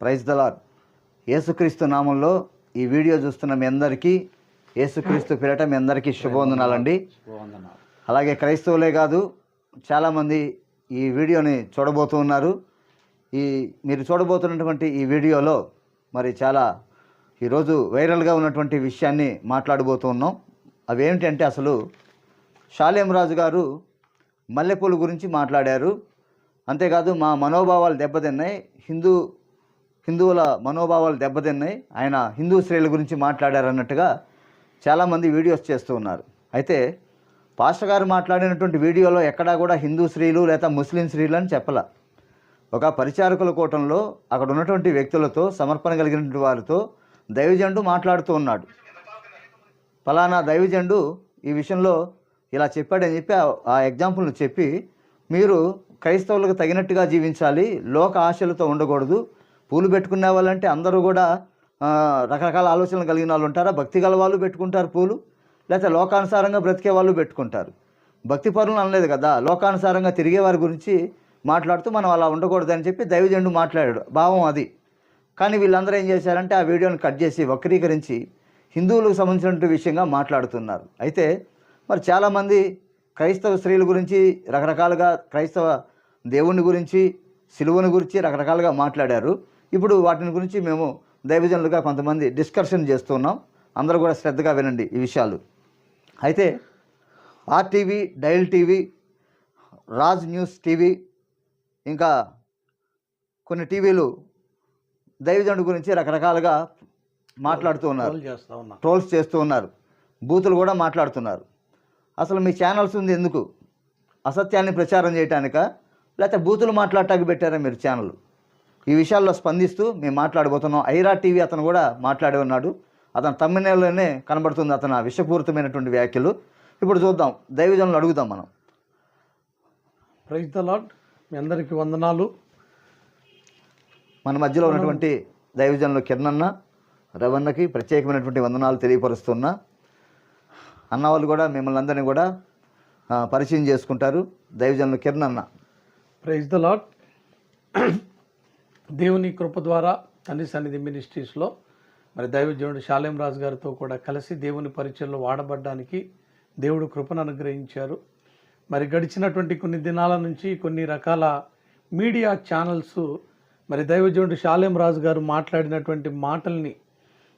Praise దలార్ యేసుక్రీస్తు నామంలో ఈ వీడియో చూస్తున్న మీ అందరికీ యేసుక్రీస్తు పేరట మీ అందరికీ శుభవందనాలండి. అలాగే క్రైస్తవులే కాదు చాలామంది ఈ వీడియోని చూడబోతూ ఉన్నారు. ఈ మీరు చూడబోతున్నటువంటి ఈ వీడియోలో మరి చాలా ఈరోజు వైరల్గా ఉన్నటువంటి విషయాన్ని మాట్లాడబోతూ ఉన్నాం. అవి ఏమిటంటే అసలు షాలేం రాజు గారు మల్లెపూలు గురించి మాట్లాడారు. అంతేకాదు మా మనోభావాలు దెబ్బతిన్నాయి. హిందూ హిందువుల మనోభావాలు దెబ్బతిన్నాయి. ఆయన హిందూ స్త్రీల గురించి మాట్లాడారన్నట్టుగా చాలామంది వీడియోస్ చేస్తూ ఉన్నారు. అయితే పాస్టర్ గారు మాట్లాడినటువంటి వీడియోలో ఎక్కడా కూడా హిందూ స్త్రీలు లేదా ముస్లిం స్త్రీలు అని చెప్పల. ఒక పరిచారకుల కూటంలో అక్కడ ఉన్నటువంటి వ్యక్తులతో సమర్పణ కలిగినటువంటి వారితో దైవజండు మాట్లాడుతూ ఉన్నాడు. ఫలానా దైవజండు ఈ విషయంలో ఇలా చెప్పాడని చెప్పి ఆ- ఎగ్జాంపుల్ను చెప్పి మీరు క్రైస్తవులకు తగినట్టుగా జీవించాలి లోక ఆశలతో ఉండకూడదు పూలు పెట్టుకునే వాళ్ళంటే అందరూ కూడా రకరకాల ఆలోచనలు కలిగిన వాళ్ళు ఉంటారా? భక్తి గల వాళ్ళు పెట్టుకుంటారు పూలు లేకపోతే లోకానుసారంగా బ్రతికే వాళ్ళు పెట్టుకుంటారు. భక్తి పరులు అనలేదు కదా లోకానుసారంగా తిరిగే వారి గురించి మాట్లాడుతూ మనం అలా ఉండకూడదని చెప్పి దైవజండు మాట్లాడాడు. భావం అది. కానీ వీళ్ళందరూ ఏం చేశారంటే ఆ వీడియోని కట్ చేసి వక్రీకరించి హిందువులకు సంబంధించినటువంటి విషయంగా మాట్లాడుతున్నారు. అయితే మరి చాలామంది క్రైస్తవ స్త్రీల గురించి రకరకాలుగా క్రైస్తవ దేవుని గురించి సిలువని గురించి రకరకాలుగా మాట్లాడారు. ఇప్పుడు వాటిని గురించి మేము దైవజనులుగా కొంతమంది డిస్కషన్ చేస్తున్నాం. అందరూ కూడా శ్రద్ధగా వినండి ఈ విషయాలు. అయితే RTV dial TV Raj news TV ఇంకా కొన్ని టీవీలు దైవజనుడి గురించి రకరకాలుగా మాట్లాడుతూ ఉన్నారు. ట్రోల్స్ చేస్తూ ఉన్నారు. బూతులు కూడా మాట్లాడుతున్నారు. అసలు మీ ఛానల్స్ ఉంది ఎందుకు? అసత్యాన్ని ప్రచారం చేయటానిక? లేకపోతే బూతులు మాట్లాడటానికి పెట్టారా మీరు ఛానల్? ఈ విషయాల్లో స్పందిస్తూ మేము మాట్లాడబోతున్నాం. ఐరా టీవీ అతను కూడా మాట్లాడి ఉన్నాడు. అతని తమ్మినేలోనే కనబడుతుంది అతను ఆ విషపూరితమైనటువంటి వ్యాఖ్యలు. ఇప్పుడు చూద్దాం. దైవజనులు అడుగుదాం మనం. ప్రైజ్ ద లాడ్ మీ అందరికీ వందనాలు. మన మధ్యలో ఉన్నటువంటి దైవజనులు కిరణన్న రవణకి ప్రత్యేకమైనటువంటి వందనాలు తెలియపరుస్తున్నా అన్న వాళ్ళు కూడా మిమ్మల్ని అందరినీ కూడా పరిచయం చేసుకుంటారు. దైవజనులు కిరణన్న. ప్రైజ్ ద లాడ్ దేవుని కృప ద్వారా తండ్రి సన్నిధి మినిస్ట్రీస్లో మరి దైవజనుడు శాలేం రాజు గారితో కూడా కలిసి దేవుని పరిచయంలో వాడబడ్డానికి దేవుడు కృపను అనుగ్రహించారు. మరి గడిచినటువంటి కొన్ని దినాల నుంచి కొన్ని రకాల మీడియా ఛానల్స్ మరి దైవజనుడు శాలేం రాజు గారు మాట్లాడినటువంటి మాటల్ని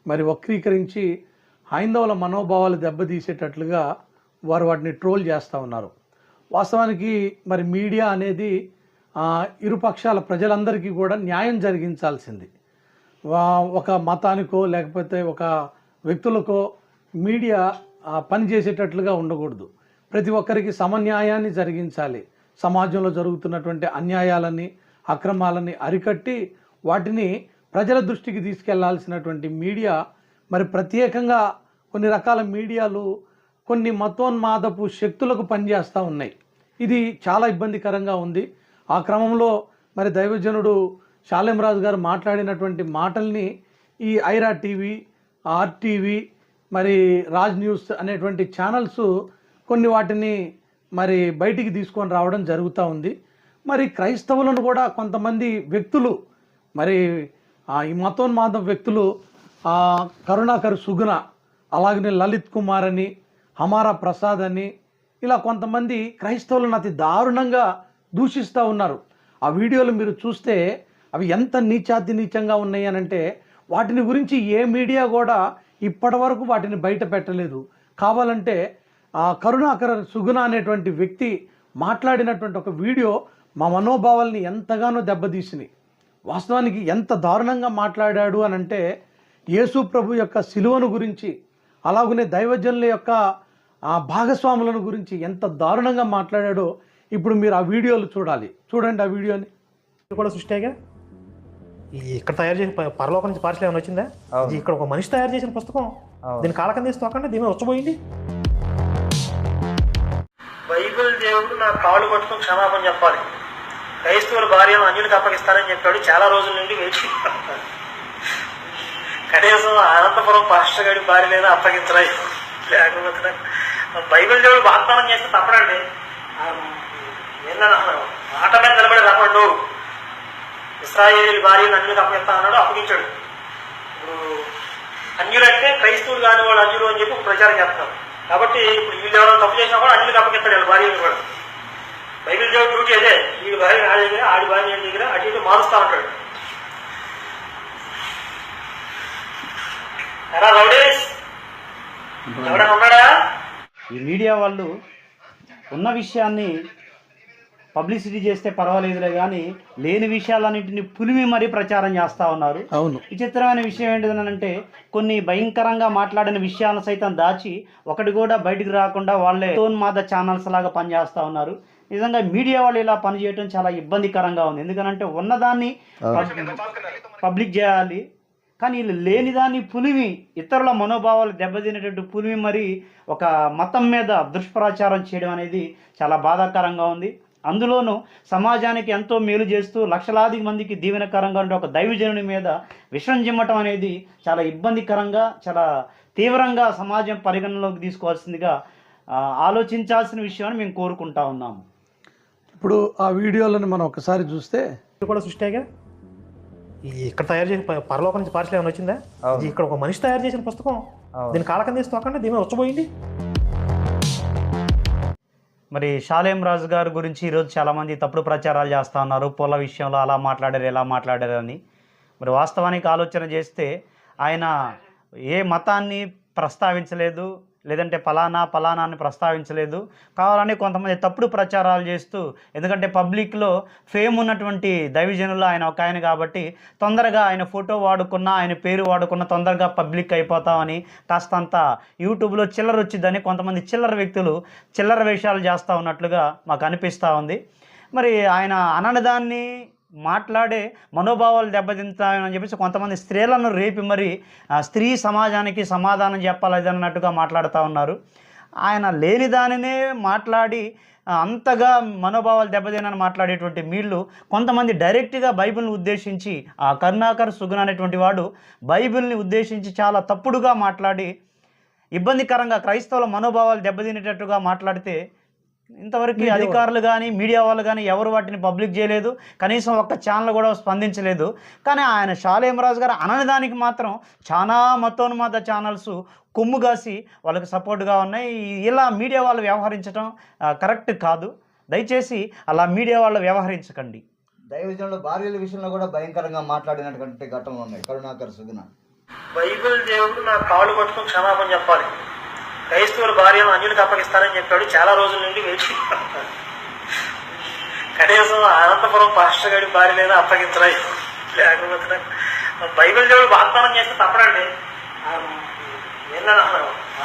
మరి వక్రీకరించి హైందవుల మనోభావాలు దెబ్బతీసేటట్లుగా వారు వాటిని ట్రోల్ చేస్తూ ఉన్నారు. వాస్తవానికి మరి మీడియా అనేది ఇరుపక్షాల ఇరు పక్షాల ప్రజలందరికీ కూడా న్యాయం జరిగించాల్సింది. వా- ఒక మతానికో లేకపోతే ఒక వ్యక్తులకో మీడియా పనిచేసేటట్లుగా పని చేసేటట్లుగా ఉండకూడదు. ప్రతి ఒక్కరికి సమన్యాయాన్ని జరిగించాలి. సమాజంలో జరుగుతున్నటువంటి అన్యాయాలని అక్రమాలని అరికట్టి వాటిని ప్రజల దృష్టికి తీసుకెళ్ళాల్సినటువంటి మీడియా మరి ప్రత్యేకంగా కొన్ని రకాల మీడియాలు కొన్ని మతోన్మాదపు శక్తులకు పనిచేస్తూ ఉన్నాయి. ఇది చాలా ఇబ్బందికరంగా ఉంది. ఆ క్రమంలో మరి దైవజనుడు శాలెంరాజు గారు మాట్లాడినటువంటి మాటల్ని ఈ ఐరా టీవీ ఆర్టీవీ మరి రాజ్ న్యూస్ అనేటువంటి ఛానల్స్ కొన్ని వాటిని మరి బయటికి తీసుకొని రావడం జరుగుతూ ఉంది. మరి క్రైస్తవులను కూడా కొంతమంది వ్యక్తులు మరి ఈ మతోన్మాదం వ్యక్తులు కరుణాకర్ సుగుణ అలాగనే లలిత్ కుమార్ అని హమారా ప్రసాద్ అని ఇలా కొంతమంది క్రైస్తవులను అతి దారుణంగా దూషిస్తూ ఉన్నారు. ఆ వీడియోలు మీరు చూస్తే అవి ఎంత నీచాతి నీచంగా ఉన్నాయి అంటే వాటిని గురించి ఏ మీడియా కూడా ఇప్పటి వరకు వాటిని బయట పెట్టలేదు. కావాలంటే ఆ కరుణాకర సుగుణ అనేటువంటి వ్యక్తి మాట్లాడినటువంటి ఒక వీడియో మా మనోభావాల్ని ఎంతగానో దెబ్బతీసినాయి వాస్తవానికి ఎంత దారుణంగా మాట్లాడాడు అని అంటే యేసు ప్రభు యొక్క సిలువను గురించి అలాగనే దైవజనుల యొక్క భాగస్వాములను గురించి ఎంత దారుణంగా మాట్లాడాడో ఇప్పుడు మీరు ఆ వీడియోలు చూడాలి. చూడండి ఆ వీడియోని. కూడా సృష్టిగా ఇక్కడ తయారు చేసిన పరలోకం నుంచి పార్సల్ ఏమైనా వచ్చిందా? ఇది ఇక్కడ ఒక మనిషి తయారు చేసిన పుస్తకం. దీని కాలకం తీసి తోకండి దీని మీద వచ్చబోయింది బైబిల్ దేవుడు నా కాళ్ళు పట్టుకుని క్షమాపణ చెప్పాలి. క్రైస్తవుల భార్యను అన్యునికి అప్పగిస్తానని చెప్పాడు. చాలా రోజుల నుండి వేచి కనీసం అనంతపురం పాస్టర్ గారి భార్యలైనా అప్పగించరా? లేకపోతే బైబిల్ దేవుడు వాగ్దానం చేస్తే తప్పడండి? మాట మీద నిలబడి రమ్మండు ఇస్రాయేల్ భార్యను అన్యులకు అప్పగిస్తా అన్నాడు అప్పగించాడు. ఇప్పుడు అన్యులంటే క్రైస్తవులు కాని వాళ్ళు అన్యులు అని చెప్పి ప్రచారం చేస్తున్నారు కాబట్టి ఇప్పుడు వీళ్ళు ఎవరైనా తప్పు చేసినా కూడా అన్యులకు అప్పగిస్తాడు వాళ్ళ భార్యను కూడా. బైబిల్ దేవుడు డ్యూటీ అదే. వీడి భార్య ఆడి దగ్గర ఆడి భార్య దగ్గర అటు ఇటు మారుస్తా ఉంటాడు ఎరా రౌడీస్? ఎవడన్నా ఉన్నాడా? ఈ మీడియా వాళ్ళు ఉన్న విషయాన్ని పబ్లిసిటీ చేస్తే పర్వాలేదులే కానీ లేని విషయాలన్నింటినీ పులిమి మరీ ప్రచారం చేస్తూ ఉన్నారు. అవును. విచిత్రమైన విషయం ఏంటిదనంటే కొన్ని భయంకరంగా మాట్లాడిన విషయాలను సైతం దాచి ఒకటి కూడా బయటకు రాకుండా వాళ్ళే మాద ఛానల్స్ లాగా పనిచేస్తూ ఉన్నారు. నిజంగా మీడియా వాళ్ళు ఇలా పనిచేయడం చాలా ఇబ్బందికరంగా ఉంది. ఎందుకంటే ఉన్నదాన్ని పబ్లిక్ చేయాలి. కానీ వీళ్ళు లేని దాన్ని పులిమి ఇతరుల మనోభావాలు దెబ్బతినేటట్టు పులిమి మరి ఒక మతం మీద దుష్ప్రచారం చేయడం అనేది చాలా బాధాకరంగా ఉంది. అందులోనూ సమాజానికి ఎంతో మేలు చేస్తూ లక్షలాది మందికి దీవెనకరంగా ఉండే ఒక దైవజనుని మీద విషం చిమ్మటం అనేది చాలా ఇబ్బందికరంగా చాలా తీవ్రంగా సమాజం పరిగణనలోకి తీసుకోవాల్సిందిగా ఆలోచించాల్సిన విషయాన్ని మేము కోరుకుంటా ఉన్నాము. ఇప్పుడు ఆ వీడియోలను మనం ఒకసారి చూస్తే ఇది కూడా సృష్టిగా ఇక్కడ తయారు చేసిన పరలోకం నుంచి పార్సల్ ఏమైనా వచ్చిందా? ఇది ఇక్కడ ఒక మనిషి తయారు చేసిన పుస్తకం దీని కాలకం తీసి తోకండి దీని మీద వచ్చబోయింది మరి షాలేం రాజు గారి గురించి ఈరోజు చాలామంది తప్పుడు ప్రచారాలు చేస్తూ ఉన్నారు. పొల విషయంలో అలా మాట్లాడారు ఎలా మాట్లాడారు అని. మరి వాస్తవానికి ఆలోచన చేస్తే ఆయన ఏ మతాన్ని ప్రస్తావించలేదు లేదంటే ఫలానా ఫలానా అని ప్రస్తావించలేదు. కావాలని కొంతమంది తప్పుడు ప్రచారాలు చేస్తూ ఎందుకంటే పబ్లిక్లో ఫేమ్ ఉన్నటువంటి దైవజనులు ఆయన ఒక ఆయన కాబట్టి తొందరగా ఆయన ఫోటో వాడుకున్న ఆయన పేరు వాడుకున్న తొందరగా పబ్లిక్ అయిపోతామని కాస్తంత యూట్యూబ్లో చిల్లర వచ్చిందని కొంతమంది చిల్లర వ్యక్తులు చిల్లర వేషాలు చేస్తూ ఉన్నట్లుగా మాకు అనిపిస్తూ ఉంది. మరి ఆయన అననదాన్ని మాట్లాడే మనోభావాలు దెబ్బతింటాయని చెప్పేసి కొంతమంది స్త్రీలను రేపి మరి ఆ స్త్రీ సమాజానికి సమాధానం చెప్పాలి అన్నట్టుగా మాట్లాడుతూ ఉన్నారు. ఆయన లేని దానినే మాట్లాడి అంతగా మనోభావాలు దెబ్బతినని మాట్లాడేటువంటి మీళ్ళు కొంతమంది డైరెక్ట్గా బైబిల్ని ఉద్దేశించి ఆ కరుణాకర్ సుగుణ అనేటువంటి వాడు బైబిల్ని ఉద్దేశించి చాలా తప్పుడుగా మాట్లాడి ఇబ్బందికరంగా క్రైస్తవుల మనోభావాలు దెబ్బతినేటట్టుగా మాట్లాడితే ఇంతవరకు అధికారులు కానీ మీడియా వాళ్ళు కానీ ఎవరు వాటిని పబ్లిక్ చేయలేదు. కనీసం ఒక్క ఛానల్ కూడా స్పందించలేదు. కానీ ఆయన షాలేమరాజు గారు అనని దానికి మాత్రం చాలా మతోన్మాద ఛానల్స్ కొమ్ము కాసి వాళ్ళకి సపోర్ట్గా ఉన్నాయి. ఇలా మీడియా వాళ్ళు వ్యవహరించడం కరెక్ట్ కాదు. దయచేసి అలా మీడియా వాళ్ళు వ్యవహరించకండి. దైవజనుల భార్యల విషయంలో కూడా భయంకరంగా మాట్లాడినటువంటి ఘటనలు ఉన్నాయి. కరుణాకర్ సుగుణ. బైబిల్ దేవుడు నా కాళ్ళు పట్టుకుని క్షమాపణ చెప్పాలి. క్రైస్తవుల భార్యను అన్యులకు అప్పగిస్తానని చెప్పాడు చాలా రోజుల నుండి వేచి. కనీసం అనంతపురం పాస్టర్ గారి భార్య లేదా అప్పగించలేదు లేకపోతే బైబిల్ దేవుడు వాగ్దానం చేస్తే తప్పడండి. ఆ,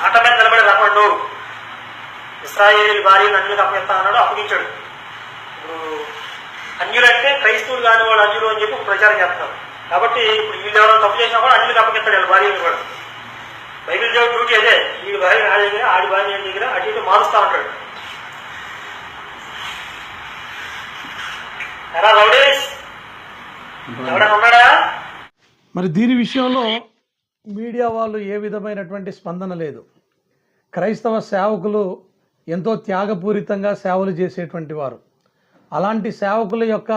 మాట మీద నిలబడి రమ్మడు ఇస్రాయేల్ భార్యను అన్యులకు అప్పగిస్తా అన్నాడు అప్పగించాడు. ఇప్పుడు అన్యులంటే క్రైస్తవులు కాని వాళ్ళు అన్యులు అని చెప్పి ప్రచారం చేస్తున్నారు. కాబట్టి ఇప్పుడు వీళ్ళు ఎవరైనా తప్పు చేసినా కూడా అన్యులకు అప్పగిస్తాడు వాళ్ళ భార్యను కూడా. బైబిల్ దేవుడు డ్యూటీ అదే వీడి భార్య ఆడి దగ్గర ఆడి భార్య దగ్గర అటు ఇటు మారుస్తా ఉంటాడు. ఎరా రౌడీస్ ఎవడన్నా ఉన్నాడా? మరి దీని విషయంలో మీడియా వాళ్ళు ఏ విధమైనటువంటి స్పందన లేదు. క్రైస్తవ సేవకులు ఎంతో త్యాగపూరితంగా సేవలు చేసేటువంటి వారు. అలాంటి సేవకుల యొక్క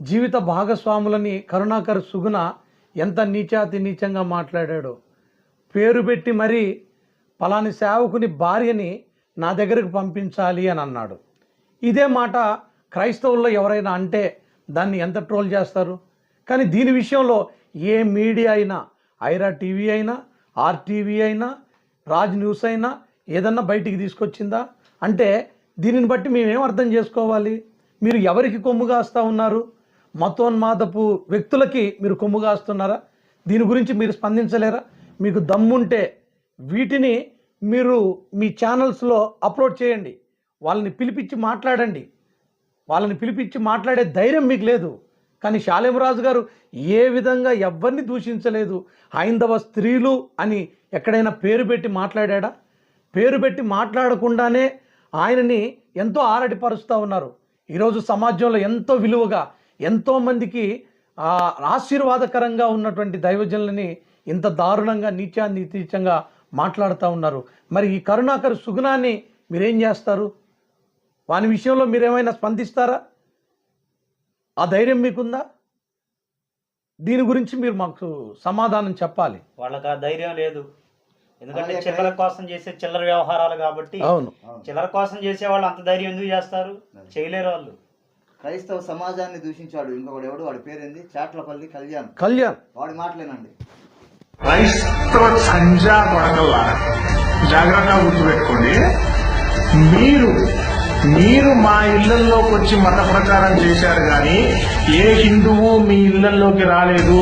జీవిత భాగస్వాములని కరుణాకర్ సుగుణ ఎంత నీచాతి నీచంగా మాట్లాడాడో పేరు పెట్టి మరి పలాని సేవకుని భార్యని నా దగ్గరకు పంపించాలి అని అన్నాడు. ఇదే మాట క్రైస్తవుల్లో ఎవరైనా అంటే దాన్ని ఎంత ట్రోల్ చేస్తారు? కానీ దీని విషయంలో ఏ మీడియా అయినా ఐరా టీవీ అయినా ఆర్టీవీ అయినా రాజ్ న్యూస్ అయినా ఏదన్నా బయటికి తీసుకొచ్చిందా? అంటే దీనిని బట్టి మేమేం అర్థం చేసుకోవాలి? మీరు ఎవరికి కొమ్ము కాస్తా ఉన్నారు? మతోన్మాదపు వ్యక్తులకి మీరు కొమ్ము కాస్తున్నారా? దీని గురించి మీరు స్పందించలేరా? మీకు దమ్ముంటే వీటిని మీరు మీ ఛానల్స్లో అప్లోడ్ చేయండి. వాళ్ళని పిలిపించి మాట్లాడండి. వాళ్ళని పిలిపించి మాట్లాడే ధైర్యం మీకు లేదు. కానీ శాలేమరాజు గారు ఏ విధంగా ఎవరిని దూషించలేదు. హైందవ స్త్రీలు అని ఎక్కడైనా పేరు పెట్టి మాట్లాడా పేరు పెట్టి మాట్లాడకుండానే ఆయనని ఎంతో ఆరడిపరుస్తూ ఉన్నారు. ఈరోజు సమాజంలో ఎంతో విలువగా ఎంతోమందికి ఆశీర్వాదకరంగా ఉన్నటువంటి దైవజనులని ఇంత దారుణంగా నీచా నీచంగా మాట్లాడుతూ ఉన్నారు. మరి ఈ కరుణాకర్ సుగుణాన్ని మీరేం చేస్తారు? వాని విషయంలో మీరేమైనా స్పందిస్తారా? ఆ ధైర్యం మీకుందా? దీని గురించి మీరు మాకు సమాధానం చెప్పాలి. వాళ్ళకి ఆ ధైర్యం లేదు. ఎందుకంటే చిల్లర కోసం చేసే చిల్లర వ్యవహారాలు కాబట్టి అవును. చిల్లర కోసం చేసే వాళ్ళు అంత ధైర్యం ఎందుకు చేస్తారు? చేయలేరు వాళ్ళు. క్రైస్తవ సమాజాన్ని దూషించాడు ఇంకొకడు ఎవడు? వాడి పేరేంది? చాట్లపల్లి కళ్యాణ్. కళ్యాణ్. వాడి మాటలేనండి. క్రైస్తవ సంజా కొడకల్లా జాగ్రత్తగా గుర్తుపెట్టుకోండి. మీరు మీరు మా ఇళ్ళలోకి వచ్చి మత ప్రచారం చేశారు కానీ ఏ హిందువు మీ ఇళ్ళలోకి రాలేదు.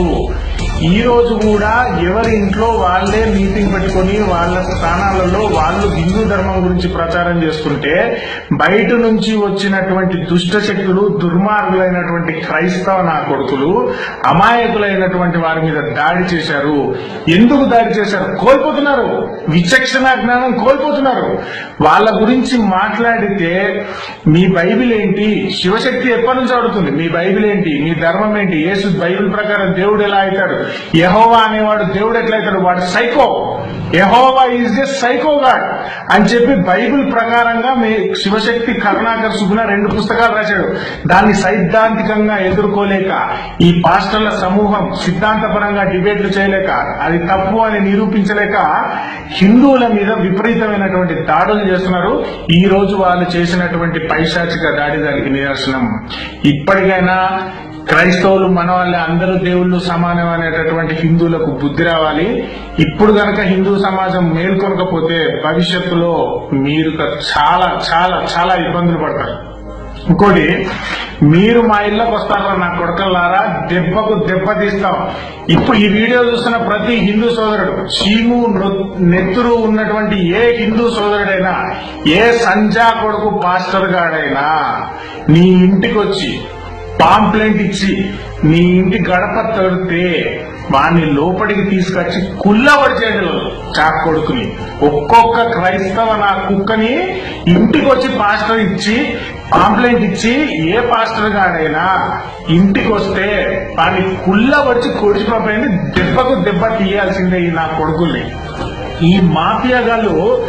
ఈ రోజు కూడా ఎవరి ఇంట్లో వాళ్ళే మీటింగ్ పెట్టుకొని వాళ్ళ స్థానాలలో వాళ్ళు హిందూ ధర్మం గురించి ప్రచారం చేస్తుంటే బయట నుంచి వచ్చినటువంటి దుష్ట శక్తులు దుర్మార్గులైనటువంటి క్రైస్తవ నా కొడుకులు అమాయకులైనటువంటి వారి మీద దాడి చేశారు. ఎందుకు దాడి చేశారు? కోల్పోతున్నారు. విచక్షణ జ్ఞానం కోల్పోతున్నారు. వాళ్ళ గురించి మాట్లాడితే మీ బైబిల్ ఏంటి? శివశక్తి ఎప్పటి నుంచి అడుగుతుంది మీ బైబిల్ ఏంటి? మీ ధర్మం ఏంటి? యేసు బైబిల్ ప్రకారం దేవుడు ఎలా అవుతాడు? యహోవా అనేవాడు దేవుడు ఎట్లయితాడు? వాడు సైకో యహోవా ఈజ్ ది సైకో గాడ్ అని చెప్పి బైబిల్ ప్రకారంగా మీ శివశక్తి కరుణాకర్ సుగుణ రెండు పుస్తకాలు రాశాడు. దాన్ని సైద్ధాంతికంగా ఎదుర్కోలేక ఈ పాస్టర్ల సమూహం సిద్ధాంతపరంగా డిబేట్లు చేయలేక అది తప్పు అని నిరూపించలేక హిందువుల మీద విపరీతమైనటువంటి దాడులు చేస్తున్నారు. ఈ రోజు వాళ్ళు చేసినటువంటి పైశాచిక దాడి దానికి నిదర్శనం. ఇప్పటికైనా క్రైస్తవులు మన వాళ్ళే అందరూ దేవుళ్ళు సమానం అనేటటువంటి హిందువులకు బుద్ధి రావాలి. ఇప్పుడు గనక హిందూ సమాజం మేల్కొనకపోతే భవిష్యత్తులో మీరు చాలా చాలా చాలా ఇబ్బందులు పడతారు. ఇంకోటి మీరు మా ఇళ్ళకి వస్తారా నా కొడకల్లారా? దెబ్బకు దెబ్బ తీస్తాం. ఇప్పుడు ఈ వీడియో చూస్తున్న ప్రతి హిందూ సోదరుడు చీము నెత్తురు ఉన్నటువంటి ఏ హిందూ సోదరుడైనా ఏ సంజా కొడుకు పాస్టర్ గాడైనా నీ ఇంటికి వచ్చి పాంప్లెంట్ ఇచ్చి నీ ఇంటి గడప తడితే వాడిని లోపలికి తీసుకొచ్చి కుల్లబడిచేది చాక్ కొడుకుని. ఒక్కొక్క క్రైస్తవ నా కుక్కని ఇంటికి వచ్చి పాస్టర్ ఇచ్చి పాంప్లెంట్ ఇచ్చి ఏ పాస్టర్ గాడైనా ఇంటికి వస్తే వాడిని కుల్లబడిచి కొడిచిపోయింది దెబ్బకు దెబ్బ తీయాల్సిందే ఈ నా కొడుకుల్ని. ఈ మాఫియా గారు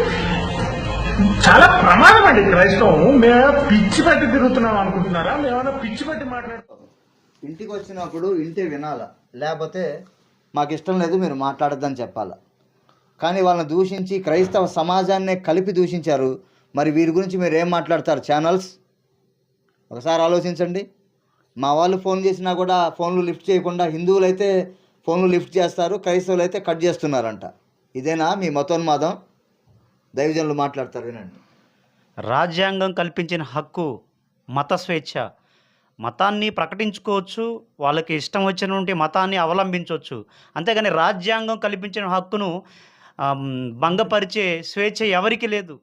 చాలా ప్రమాదం అండి క్రైస్తవం మేము పిచ్చి పెట్టి తిరుగుతున్నాం అనుకుంటున్నారా? మేమైనా పిచ్చి పెట్టి మాట్లాడుతున్నాం ఇంటికి వచ్చినప్పుడు ఇంటే వినాలా. లేకపోతే మాకు ఇష్టం లేదు మీరు మాట్లాడొద్దని చెప్పాలా. కానీ వాళ్ళని దూషించి క్రైస్తవ సమాజాన్నే కలిపి దూషించారు. మరి వీరి గురించి మీరు ఏం మాట్లాడతారు? ఛానల్స్? ఒకసారి ఆలోచించండి. మా వాళ్ళు ఫోన్ చేసినా కూడా ఫోన్లు లిఫ్ట్ చేయకుండా హిందువులు అయితే ఫోన్లు లిఫ్ట్ చేస్తారు క్రైస్తవులు అయితే కట్ చేస్తున్నారంట. ఇదేనా మీ మతోన్మాదం? దైవజనులు మాట్లాడతారు వినండి. రాజ్యాంగం కల్పించిన హక్కు మత స్వేచ్ఛ. మతాన్ని ప్రకటించుకోవచ్చు వాళ్ళకి ఇష్టం వచ్చినటువంటి మతాన్ని అవలంబించవచ్చు. అంతేగాని రాజ్యాంగం కల్పించిన హక్కును భంగపరిచే స్వేచ్ఛ ఎవరికి లేదు.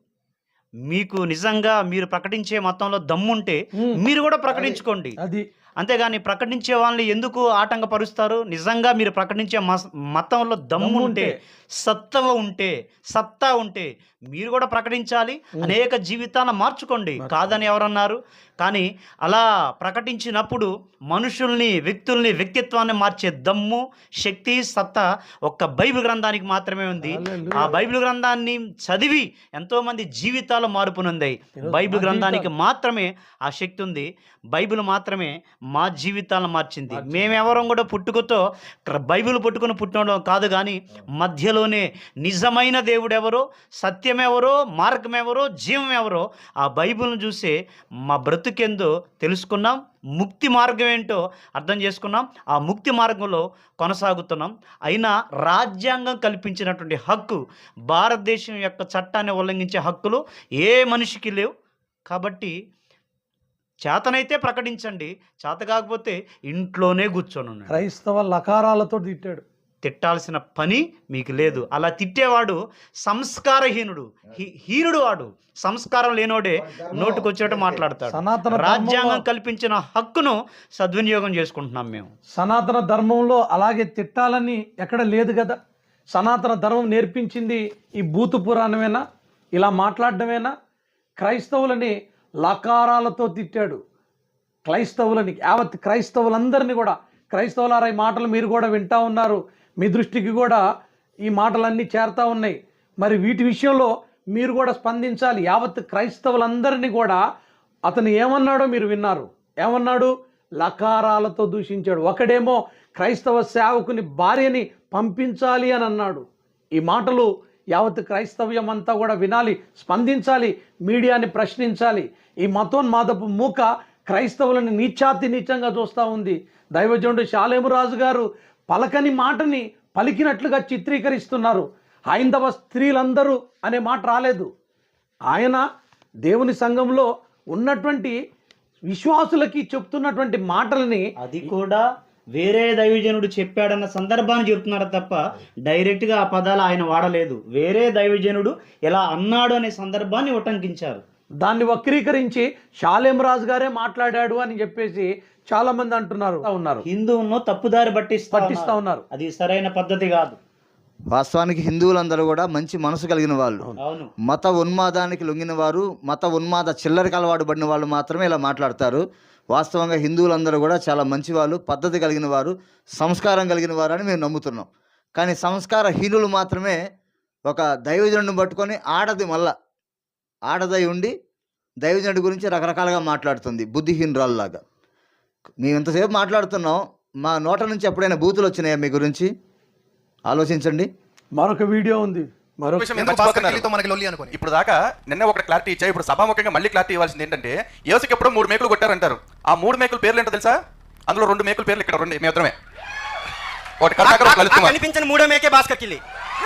మీకు నిజంగా మీరు ప్రకటించే మతంలో దమ్ముంటే మ్మ్. మీరు కూడా ప్రకటించుకోండి. అది అంతేగాని ప్రకటించే వాళ్ళని ఎందుకు ఆటంకపరుస్తారు? నిజంగా మీరు ప్రకటించే మతంలో దమ్ము ఉంటే సత్తవ ఉంటే సత్తా ఉంటే మీరు కూడా ప్రకటించాలి. అనేక జీవితాలను మార్చుకోండి. కాదని ఎవరన్నారు? కానీ అలా ప్రకటించినప్పుడు మనుషుల్ని వ్యక్తుల్ని వ్యక్తిత్వాన్ని మార్చే దమ్ము శక్తి సత్తా ఒక్క బైబిల్ గ్రంథానికి మాత్రమే ఉంది. ఆ బైబిల్ గ్రంథాన్ని చదివి ఎంతో మంది జీవితాలు మార్పునుందాయి. బైబిల్ గ్రంథానికి మాత్రమే ఆ శక్తి ఉంది. బైబిల్ మాత్రమే మా జీవితాలను మార్చింది. మేమెవరం కూడా పుట్టుకతో బైబిల్ పుట్టుకుని పుట్టినడం కాదు కానీ మధ్యలోనే నిజమైన దేవుడు ఎవరో సత్యం ఎవరో మార్గం ఎవరో జీవం ఎవరో ఆ బైబిల్ను చూసే మా బ్రతుకెందో తెలుసుకున్నాం. ముక్తి మార్గం ఏంటో అర్థం చేసుకున్నాం. ఆ ముక్తి మార్గంలో కొనసాగుతున్నాం. అయినా రాజ్యాంగం కల్పించినటువంటి హక్కు భారతదేశం యొక్క చట్టాన్ని ఉల్లంఘించే హక్కులు ఏ మనిషికి లేవు. కాబట్టి చేతనైతే ప్రకటించండి చేత కాకపోతే ఇంట్లోనే కూర్చొని. క్రైస్తవ లకారాలతో తిట్టాడు. తిట్టాల్సిన పని మీకు లేదు. అలా తిట్టేవాడు సంస్కారహీనుడు. హీ- హీనుడు వాడు. సంస్కారం లేనోడే నోటుకొచ్చినట్టు మాట్లాడతాడు. సనాతన రాజ్యాంగం కల్పించిన హక్కును సద్వినియోగం చేసుకుంటున్నాం మేము. సనాతన ధర్మంలో అలాగే తిట్టాలని ఎక్కడ లేదు కదా. సనాతన ధర్మం నేర్పించింది ఈ భూత పురాణమేనా ఇలా మాట్లాడడమేనా క్రైస్తవులని లకారాలతో తిట్టాడు. క్రైస్తవులని యావత్ క్రైస్తవులందరినీ కూడా క్రైస్తవులారా ఈ మాటలు మీరు కూడా వింటా ఉన్నారు. మీ దృష్టికి కూడా ఈ మాటలన్నీ చేరుతూ ఉన్నాయి. మరి వీటి విషయంలో మీరు కూడా స్పందించాలి. యావత్ క్రైస్తవులందరినీ కూడా అతను ఏమన్నాడో మీరు విన్నారు. ఏమన్నాడు? లకారాలతో దూషించాడు. ఒకడేమో క్రైస్తవ సేవకుని భార్యని పంపించాలి అని అన్నాడు. ఈ మాటలు యావత్ క్రైస్తవ్యం అంతా కూడా వినాలి స్పందించాలి మీడియాని ప్రశ్నించాలి. ఈ మతోన్మాదపు మూక క్రైస్తవులను నీచాతి నీచంగా చూస్తూ ఉంది. దైవజనుడు శాలేమురాజు గారు పలకని మాటని పలికినట్లుగా చిత్రీకరిస్తున్నారు. హైందవ స్త్రీలందరూ అనే మాట రాలేదు. ఆయన దేవుని సంఘంలో ఉన్నటువంటి విశ్వాసులకి చెప్తున్నటువంటి మాటలని అది కూడా వేరే దైవజనుడు చెప్పాడన్న సందర్భాన్ని చెప్తున్నారు తప్ప డైరెక్ట్గా ఆ పదాలు ఆయన వాడలేదు. వేరే దైవజనుడు ఎలా అన్నాడు అనే సందర్భాన్ని ఉటంకించారు. దాన్ని వక్రీకరించి శాలేం రాజు గారే మాట్లాడాడు అని చెప్పేసి చాలా మంది అంటున్నారు ఉన్నారు. హిందువును తప్పుదారి పట్టిస్తా పట్టిస్తా ఉన్నారు. అది సరైన పద్ధతి కాదు. వాస్తవానికి హిందువులందరూ కూడా మంచి మనసు కలిగిన వాళ్ళు. అవును. మత ఉన్మాదానికి లొంగిన వారు మత ఉన్మాద చిల్లరికి అలవాటు పడిన వాళ్ళు మాత్రమే ఇలా మాట్లాడతారు. వాస్తవంగా హిందువులందరూ కూడా చాలా మంచి వాళ్ళు పద్ధతి కలిగిన వారు సంస్కారం కలిగిన వారు అని మేము నమ్ముతున్నాం. కానీ సంస్కార హీనులు మాత్రమే ఒక దైవజనుడిని పట్టుకొని ఆడది మళ్ళా ఆడదై ఉండి దైవజనుడి గురించి రకరకాలుగా మాట్లాడుతుంది బుద్ధిహీనురాల్లాగా. మేము ఇంతసేపు మాట్లాడుతున్నాం మా నోట నుంచి ఎప్పుడైనా బూతులు వచ్చినాయా మీ గురించి? ఆలోచించండి. మరొక వీడియో ఉంది? కిలితో మనకి లొల్లి అనుకోని. ఇప్పుడు దాకా నిన్న ఒకటి క్లారిటీ ఇచ్చాయి ఇప్పుడు సభాముఖంగా మళ్ళీ క్లారిటీ ఇవ్వాల్సింది ఏంటంటే యేసుకి ఎప్పుడో మూడు మేకులు కొట్టారంటారు. ఆ మూడు మేకుల పేర్లు ఏంటో తెలుసా? అందులో రెండు మేకుల పేర్లు ఇక్కడ రెండు మేత్రమే ఒకటి కర్ణాకర్ కనిపించిన మూడో మేకే భాస్కర్ కిల్లి.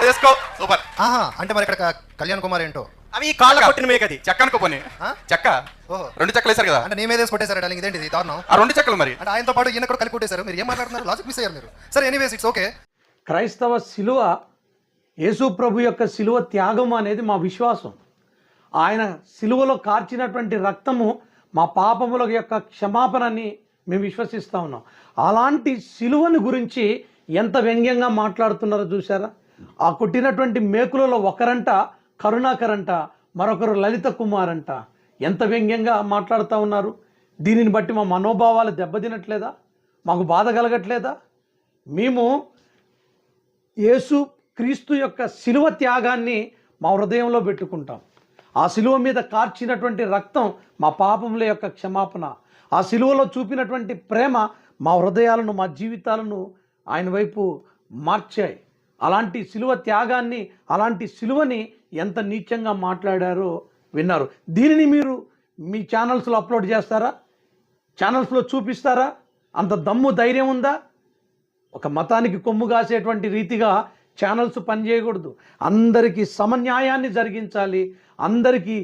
వేసుకో. సూపర్. ఆహా అంటే మరి ఇక్కడ కళ్యాణ్ కుమార్ ఏంటో? అవి కాళ్ళ కొట్టిన మేకది. చెక్క అనుకో పోనీ. ఆ? చెక్క. ఓహో. రెండు చెక్కలు వేశారు కదా. అంటే నీ మీదేసి కొట్టేశారు డాలింగ్ ఇదేంటి ఇది దారుణం? ఆ రెండు చెక్కలు మరి. అంటే ఆయనతో పాటు ఈయన కూడా కలిపి కొట్టేశారు. మీరు ఏం మాట్లాడుతున్నారు? లాజిక్ మిస్ అయ్యారు మీరు. సరే ఎనీవేస్ ఇట్స్ ఓకే క్రైస్తవ శిలువ యేసుప్రభు యొక్క శిలువ త్యాగం అనేది మా విశ్వాసం. ఆయన శిలువలో కార్చినటువంటి రక్తము మా పాపముల యొక్క క్షమాపణని మేము విశ్వసిస్తూ ఉన్నాం. అలాంటి శిలువని గురించి ఎంత వ్యంగ్యంగా మాట్లాడుతున్నారో చూసారా ఆ కొట్టినటువంటి మేకులలో ఒకరంట కరుణాకరంట మరొకరు లలిత కుమార్ అంట ఎంత వ్యంగ్యంగా మాట్లాడుతూ ఉన్నారు? దీనిని బట్టి మా మనోభావాలు దెబ్బతినట్లేదా? మాకు బాధ కలగట్లేదా? మేము యేసు క్రీస్తు యొక్క శిలువ త్యాగాన్ని మా హృదయంలో పెట్టుకుంటాం. ఆ శిలువ మీద కార్చినటువంటి రక్తం మా పాపముల యొక్క క్షమాపణ. ఆ శిలువలో చూపినటువంటి ప్రేమ మా హృదయాలను మా జీవితాలను ఆయన వైపు మార్చాయి. అలాంటి శిలువ త్యాగాన్ని అలాంటి శిలువని ఎంత నీచంగా మాట్లాడారో విన్నారు. దీనిని మీరు మీ ఛానల్స్లో అప్లోడ్ చేస్తారా? ఛానల్స్లో చూపిస్తారా? అంత దమ్ము ధైర్యం ఉందా? ఒక మతానికి కొమ్ము కాసేటువంటి రీతిగా ఛానల్స్ పనిచేయకూడదు. అందరికీ సమన్యాయాన్ని జరిగించాలి. అందరికీ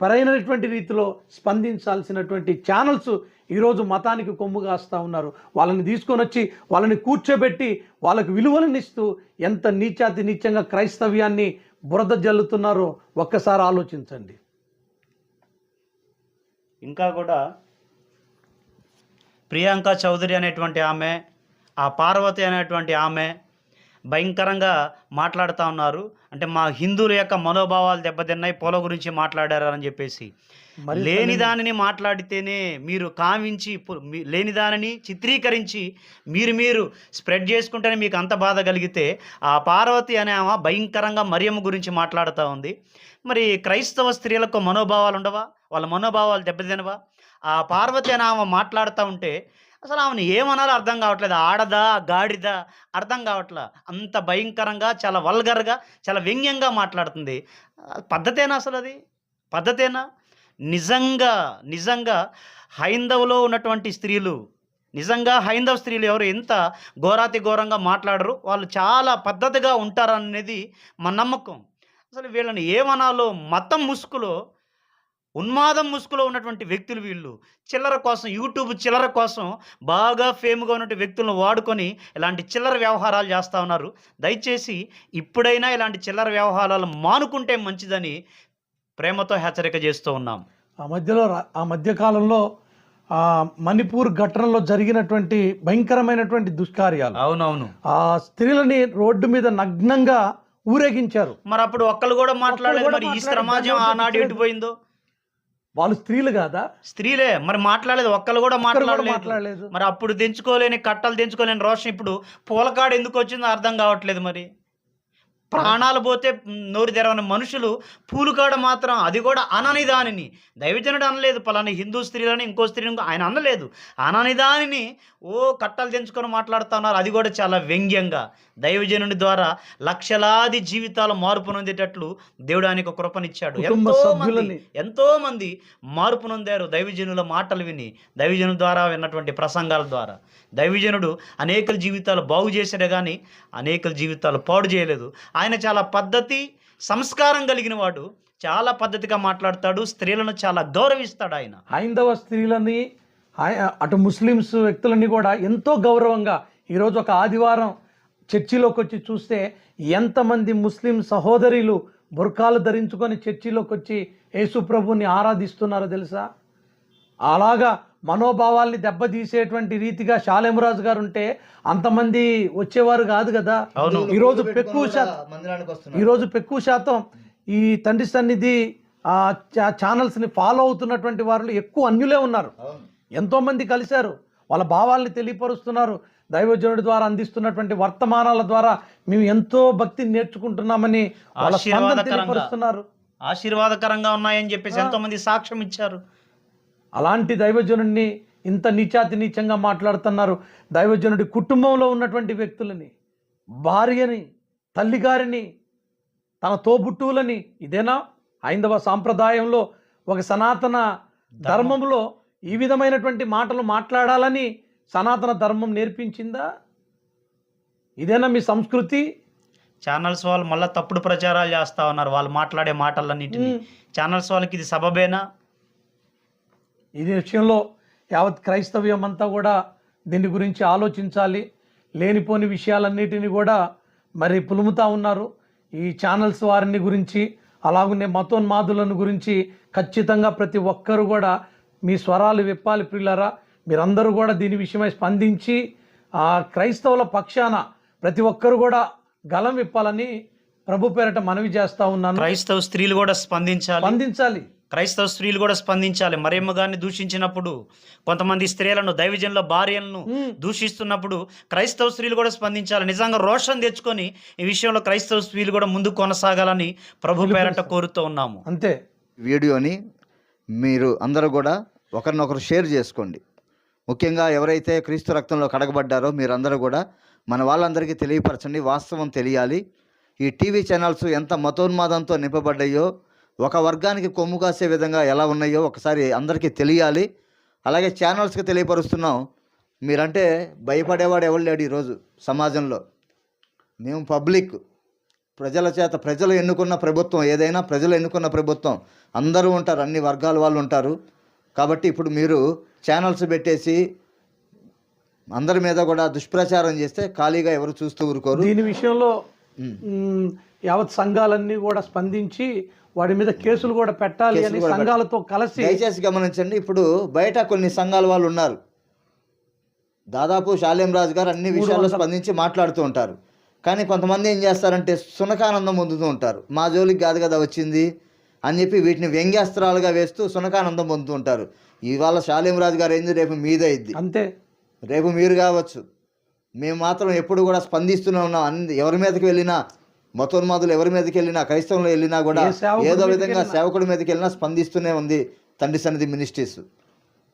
పరైనటువంటి రీతిలో స్పందించాల్సినటువంటి ఛానల్స్ ఈరోజు మతానికి కొమ్ము కాస్తూ ఉన్నారు. వాళ్ళని తీసుకొని వచ్చి వాళ్ళని కూర్చోబెట్టి వాళ్ళకు విలువలను ఇస్తూ ఎంత నీచాతి నీచంగా క్రైస్తవ్యాన్ని బురద జల్లుతున్నారో ఒక్కసారి ఆలోచించండి. ఇంకా కూడా ప్రియాంక చౌదరి అనేటువంటి ఆమె ఆ పార్వతి అనేటువంటి ఆమె భయంకరంగా మాట్లాడుతూ ఉన్నారు. అంటే మా హిందువుల యొక్క మనోభావాలు దెబ్బతిన్నాయి పొల గురించి మాట్లాడారు అని చెప్పేసి లేని దానిని మాట్లాడితేనే మీరు కావించి లేని దానిని చిత్రీకరించి మీరు మీరు స్ప్రెడ్ చేసుకుంటేనే మీకు అంత బాధ కలిగితే ఆ పార్వతి అనే ఆమె భయంకరంగా మరియమ్మ గురించి మాట్లాడుతూ ఉంది. మరి క్రైస్తవ స్త్రీలకు మనోభావాలు ఉండవా? వాళ్ళ మనోభావాలు దెబ్బతినవా? ఆ పార్వతి అని ఆమె మాట్లాడుతూ ఉంటే అసలు ఆమెను ఏమనాలో అర్థం కావట్లేదు. ఆడదా గాడిదా అర్థం కావట్లే. అంత భయంకరంగా చాలా వల్గర్గా చాలా వ్యంగ్యంగా మాట్లాడుతుంది. పద్ధతేనా అసలు అది? పద్ధతేనా? నిజంగా నిజంగా హైందవులో ఉన్నటువంటి స్త్రీలు నిజంగా హైందవ స్త్రీలు ఎవరు ఎంత ఘోరాతి ఘోరంగా మాట్లాడరు. వాళ్ళు చాలా పద్ధతిగా ఉంటారనేది మా నమ్మకం. అసలు వీళ్ళని ఏమనాలో మతం ముసుగులో ఉన్మాదం ముసుగులో ఉన్నటువంటి వ్యక్తులు వీళ్ళు. చిల్లర కోసం యూట్యూబ్ చిల్లర కోసం బాగా ఫేమ్గా ఉన్నటువంటి వ్యక్తులను వాడుకొని ఇలాంటి చిల్లర వ్యవహారాలు చేస్తూ ఉన్నారు. దయచేసి ఇప్పుడైనా ఇలాంటి చిల్లర వ్యవహారాలు మానుకుంటే మంచిదని ప్రేమతో హెచ్చరిక చేస్తూ ఉన్నాం. ఆ మధ్యలో రా- ఆ మధ్య కాలంలో ఆ మణిపూర్ ఘటనలో జరిగినటువంటి భయంకరమైనటువంటి దుష్కార్యాలు. అవునవును. ఆ స్త్రీలని రోడ్డు మీద నగ్నంగా ఊరేగించారు. మరి అప్పుడు ఒక్కళ్ళు కూడా మాట్లాడలేదు మరి. ఈ. సమాజం ఆనాడు ఎటుపోయిందో? వాళ్ళు స్త్రీలు కాదా? స్త్రీలే. మరి మాట్లాడలేదు. ఒక్కరు కూడా మాట్లాడలేదు. మరి అప్పుడు తెంచుకోలేని కట్టలు తెంచుకోలేని రోషం ఇప్పుడు పూలకాడు ఎందుకు వచ్చిందో అర్థం కావట్లేదు మరి. ప్రాణాలు పోతే నోరు తెరవని మనుషులు పూలుకాడ మాత్రం అది కూడా అనని దానిని. దైవజనుడు అనలేదు పలానా హిందూ స్త్రీలని ఇంకో స్త్రీని ఆయన అనలేదు. అనని దానిని ఓ కట్టలు తెంచుకొని మాట్లాడుతున్నారు అది కూడా చాలా వ్యంగ్యంగా. దైవజనుడి ద్వారా లక్షలాది జీవితాల మార్పు నొందేటట్లు దేవుడు ఆయనకు కృపనిచ్చాడు. ఎంతో. మంది ఎంతో మంది మార్పు నొందారు దైవజనుల మాటలు విని దైవజనుల ద్వారా విన్నటువంటి ప్రసంగాల ద్వారా. దైవజనుడు అనేకల జీవితాలు బాగు చేశాడే కానీ అనేకల జీవితాలు పాడు చేయలేదు. ఆయన ఆయన చాలా పద్ధతి సంస్కారం కలిగిన వాడు. చాలా పద్ధతిగా మాట్లాడతాడు స్త్రీలను చాలా గౌరవిస్తాడు ఆయన. హైందవ స్త్రీలని అటు ముస్లిమ్స్ వ్యక్తులని కూడా ఎంతో గౌరవంగా ఈరోజు ఒక ఆదివారం చర్చిలోకి వచ్చి చూస్తే ఎంతమంది ముస్లిం సహోదరులు బుర్కాలు ధరించుకొని చర్చిలోకి వచ్చి యేసు ప్రభుని ఆరాధిస్తున్నారో తెలుసా? అలాగా మనోభావాల్ని దెబ్బతీసేటువంటి రీతిగా శాలేమరాజు గారు ఉంటే అంతమంది వచ్చేవారు కాదు కదా. ఈరోజు పెక్కువ శాతం మందిరానికి వస్తున్నారు. ఈరోజు ఎక్కువ శాతం ఈ తండ్రి సన్నిధి ఛానల్స్ని ఫాలో అవుతున్నటువంటి వారు ఎక్కువ అన్యులే ఉన్నారు. ఎంతోమంది కలిశారు. వాళ్ళ భావాల్ని తెలియపరుస్తున్నారు. దైవజనుడి ద్వారా అందిస్తున్నటువంటి వర్తమానాల ద్వారా మేము ఎంతో భక్తిని నేర్చుకుంటున్నామని వాళ్ళ స్పందన. తెలియపరుస్తున్నారు. ఆశీర్వాదకరంగా ఉన్నాయని చెప్పేసి ఎంతోమంది సాక్ష్యం ఇచ్చారు. అలాంటి దైవజనుడిని ఇంత నీచాతి నీచంగా మాట్లాడుతున్నారు. దైవజనుడి కుటుంబంలో ఉన్నటువంటి వ్యక్తులని భార్యని తల్లిగారిని తన తోబుట్టువులని ఇదేనా? హైందవ సాంప్రదాయంలో ఒక సనాతన ధర్మంలో ఈ విధమైనటువంటి మాటలు మాట్లాడాలని సనాతన ధర్మం నేర్పించిందా? ఇదేనా మీ సంస్కృతి? ఛానల్స్ వాళ్ళు మళ్ళీ తప్పుడు ప్రచారాలు చేస్తా ఉన్నారు. వాళ్ళు మాట్లాడే మాటలన్నింటినీ. ఛానల్స్ వాళ్ళకి ఇది సబబేనా? ఈ విషయంలో యావత్ క్రైస్తవ్యం అంతా కూడా దీని గురించి ఆలోచించాలి. లేనిపోని విషయాలన్నిటిని కూడా మరి పులుముతా ఉన్నారు. ఈ ఛానల్స్ వారిని గురించి అలాగనే మతోన్మాదులను గురించి ఖచ్చితంగా ప్రతి ఒక్కరు కూడా మీ స్వరాలు విప్పాలి ప్రియులారా. మీరందరూ కూడా దీని విషయమై స్పందించి ఆ క్రైస్తవుల పక్షాన ప్రతి ఒక్కరు కూడా గలం విప్పాలని ప్రభు పేరట మనవి చేస్తా ఉన్నాను. క్రైస్తవ స్త్రీలు కూడా స్పందించాలి. స్పందించాలి. క్రైస్తవ స్త్రీలు కూడా స్పందించాలి. మరియమ్మ గారిని దూషించినప్పుడు కొంతమంది స్త్రీలను దైవజనుల భార్యలను దూషిస్తున్నప్పుడు క్రైస్తవ స్త్రీలు కూడా స్పందించాలి. నిజంగా రోషం తెచ్చుకొని ఈ విషయంలో క్రైస్తవ స్త్రీలు కూడా ముందుకు కొనసాగాలని ప్రభు పేరట కోరుతూ ఉన్నాము. అంతే. వీడియోని మీరు అందరూ కూడా ఒకరినొకరు షేర్ చేసుకోండి. ముఖ్యంగా ఎవరైతే క్రీస్తు రక్తంలో కడగబడ్డారో మీరందరూ కూడా మన వాళ్ళందరికీ తెలియపరచండి వాస్తవం తెలియాలి. ఈ టీవీ ఛానల్స్ ఎంత మతోన్మాదంతో నింపబడ్డాయో ఒక వర్గానికి కొమ్ము కాసే విధంగా ఎలా ఉన్నాయో ఒకసారి అందరికీ తెలియాలి. అలాగే ఛానల్స్కి తెలియపరుస్తున్నాం. మీరంటే భయపడేవాడు ఎవరు లేడు ఈరోజు సమాజంలో. మేము పబ్లిక్. ప్రజల చేత ప్రజలు ఎన్నుకున్న ప్రభుత్వం ఏదైనా ప్రజలు ఎన్నుకున్న ప్రభుత్వం. అందరూ ఉంటారు అన్ని వర్గాల వాళ్ళు ఉంటారు. కాబట్టి ఇప్పుడు మీరు ఛానల్స్ పెట్టేసి అందరి మీద కూడా దుష్ప్రచారం చేస్తే ఖాళీగా ఎవరు చూస్తూ ఊరుకోరు. దీని విషయంలో యావత్ సంఘాలన్నీ కూడా స్పందించి వాడి మీద కేసులు కూడా పెట్టాలి అని సంఘాలతో కలిసి దయచేసి గమనించండి ఇప్పుడు బయట కొన్ని సంఘాల వాళ్ళు ఉన్నారు. దాదాపు శాలేం రాజు గారు అన్ని విషయాల్లో స్పందించి మాట్లాడుతూ ఉంటారు. కానీ కొంతమంది ఏం చేస్తారంటే సునకానందం పొందుతూ ఉంటారు. మా జోలికి కాదు కదా వచ్చింది అని చెప్పి వీటిని వ్యంగ్యాస్త్రాలుగా వేస్తూ సునకానందం పొందుతూ ఉంటారు. ఇవాళ శాలేం రాజు గారు ఏంది? రేపు మీదే ఇద్ది అంతే. రేపు మీరు కావచ్చు. మేము మాత్రం ఎప్పుడు కూడా స్పందిస్తూనే ఉన్నాం. అన్ని ఎవరి మీదకి వెళ్ళినా మతోన్మాదులు ఎవరి మీదకి వెళ్ళినా క్రైస్తవంలో వెళ్ళినా కూడా ఏదో విధంగా. సేవకుడి మీదకి వెళ్ళినా స్పందిస్తూనే ఉంది తండ్రి సన్నిధి మినిస్ట్రీస్.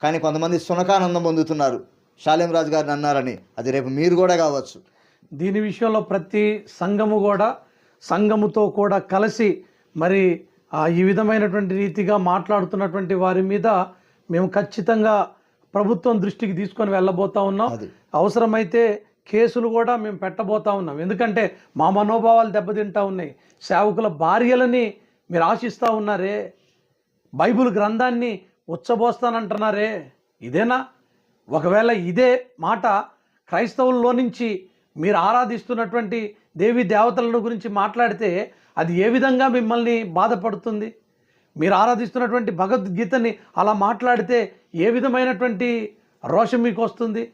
కానీ కొంతమంది సునకానందం పొందుతున్నారు. శాలేం రాజు గారిని అన్నారని. అది రేపు మీరు కూడా కావచ్చు. దీని విషయంలో ప్రతి సంఘము కూడా సంఘముతో కూడా కలిసి మరి ఈ విధమైనటువంటి రీతిగా మాట్లాడుతున్నటువంటి వారి మీద మేము ఖచ్చితంగా ప్రభుత్వం దృష్టికి తీసుకొని వెళ్ళబోతా ఉన్నాం. అవసరమైతే కేసులు కూడా మేము పెట్టబోతా ఉన్నాం. ఎందుకంటే మా మనోభావాలు దెబ్బతింటా ఉన్నాయి. సేవకుల భార్యలని మీరు ఆశిస్తూ ఉన్నారే. బైబిల్ గ్రంథాన్ని ఉచ్చబోస్తానంటున్నారే. ఇదేనా? ఒకవేళ ఇదే మాట క్రైస్తవుల్లో నుంచి మీరు ఆరాధిస్తున్నటువంటి దేవి దేవతలను గురించి మాట్లాడితే అది ఏ విధంగా మిమ్మల్ని బాధపడుతుంది? మీరు ఆరాధిస్తున్నటువంటి భగవద్గీతని అలా మాట్లాడితే ఏ విధమైనటువంటి రోషం మీకు వస్తుంది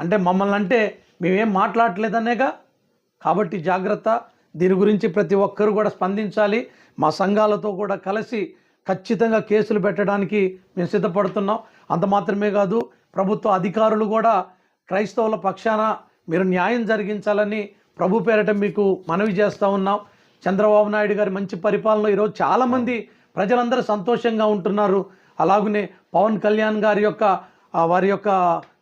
అంటే మమ్మల్ని అంటే మేమేం మాట్లాడలేదనేగా? కాబట్టి జాగ్రత్త. దీని గురించి ప్రతి ఒక్కరు కూడా స్పందించాలి. మా సంఘాలతో కూడా కలిసి ఖచ్చితంగా కేసులు పెట్టడానికి మేము సిద్ధపడుతున్నాం. అంత మాత్రమే కాదు ప్రభుత్వ అధికారులు కూడా క్రైస్తవుల పక్షాన మీరు న్యాయం జరిగించాలని ప్రభు పేరట మీకు మనవి చేస్తూ ఉన్నాం. చంద్రబాబు నాయుడు గారి మంచి పరిపాలన ఈరోజు చాలామంది ప్రజలందరూ సంతోషంగా ఉంటున్నారు. అలాగనే పవన్ కళ్యాణ్ గారి యొక్క వారి యొక్క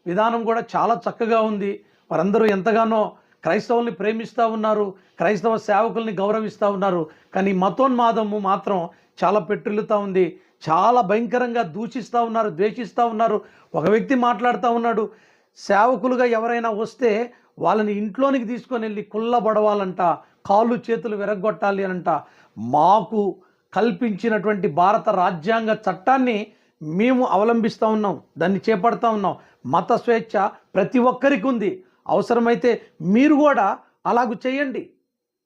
విధానం కూడా చాలా చక్కగా ఉంది. వారందరూ ఎంతగానో క్రైస్తవుల్ని ప్రేమిస్తూ ఉన్నారు. క్రైస్తవ సేవకుల్ని గౌరవిస్తూ ఉన్నారు. కానీ మతోన్మాదము మాత్రం చాలా పెట్టులుతూ ఉంది. చాలా భయంకరంగా దూషిస్తూ ఉన్నారు ద్వేషిస్తూ ఉన్నారు. ఒక వ్యక్తి మాట్లాడుతూ ఉన్నాడు. సేవకులుగా ఎవరైనా వస్తే వాళ్ళని ఇంట్లోనికి తీసుకొని వెళ్ళి కుల్లబడవాలంట కాళ్ళు చేతులు విరగొట్టాలి అనంట. మాకు కల్పించినటువంటి భారత రాజ్యాంగ చట్టాన్ని మేము అవలంబిస్తూ ఉన్నాం. దాన్ని చేపడతా ఉన్నాం. మత స్వేచ్ఛ ప్రతి ఒక్కరికి ఉంది. అవసరమైతే మీరు కూడా అలాగూ చేయండి.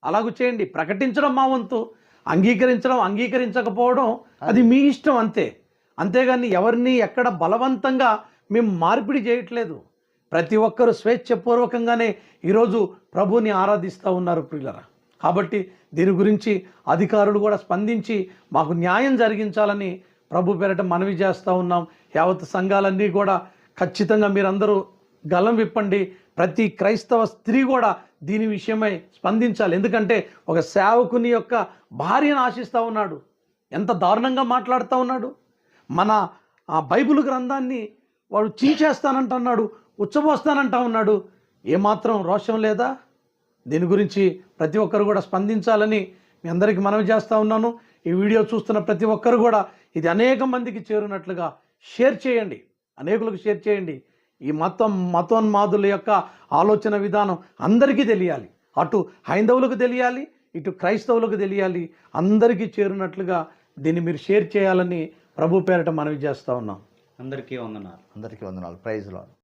అలాగూ చేయండి. ప్రకటించడం మా వంతు. అంగీకరించడం అంగీకరించకపోవడం అది మీ ఇష్టం అంతే. అంతేగాని ఎవరిని ఎక్కడ బలవంతంగా మేము మార్పిడి చేయట్లేదు. ప్రతి ఒక్కరూ స్వేచ్ఛపూర్వకంగానే ఈరోజు ప్రభుని ఆరాధిస్తూ ఉన్నారు ప్రియులరా. కాబట్టి దీని గురించి అధికారులు కూడా స్పందించి మాకు న్యాయం జరిగించాలని ప్రభు పేరట మనవి చేస్తూ ఉన్నాం. యావత్ సంఘాలన్నీ కూడా ఖచ్చితంగా మీరందరూ గలం విప్పండి. ప్రతి క్రైస్తవ స్త్రీ కూడా దీని విషయమై స్పందించాలి. ఎందుకంటే ఒక సేవకుని యొక్క భార్యను ఆశిస్తూ ఉన్నాడు. ఎంత దారుణంగా మాట్లాడుతూ ఉన్నాడు. మన ఆ బైబిల్ గ్రంథాన్ని వాడు చీచేస్తానంటున్నాడు ఉచ్చబోస్తానంటా ఉన్నాడు. ఏమాత్రం రోషం లేదా? దీని గురించి ప్రతి ఒక్కరు కూడా స్పందించాలని మీ అందరికీ మనవి చేస్తూ ఉన్నాను. ఈ వీడియో చూస్తున్న ప్రతి ఒక్కరు కూడా ఇది అనేక మందికి చేరునట్లుగా షేర్ చేయండి. అనేకులకు షేర్ చేయండి. ఈ మతం మతోన్మాదుల యొక్క ఆలోచన విధానం అందరికీ తెలియాలి. అటు హైందవులకు తెలియాలి ఇటు క్రైస్తవులకు తెలియాలి. అందరికీ చేరునట్లుగా దీన్ని మీరు షేర్ చేయాలని ప్రభు పేరట మనవి చేస్తూ ఉన్నాం. అందరికీ వందనాలు. అందరికీ వందనాలు. ప్రైజ్లో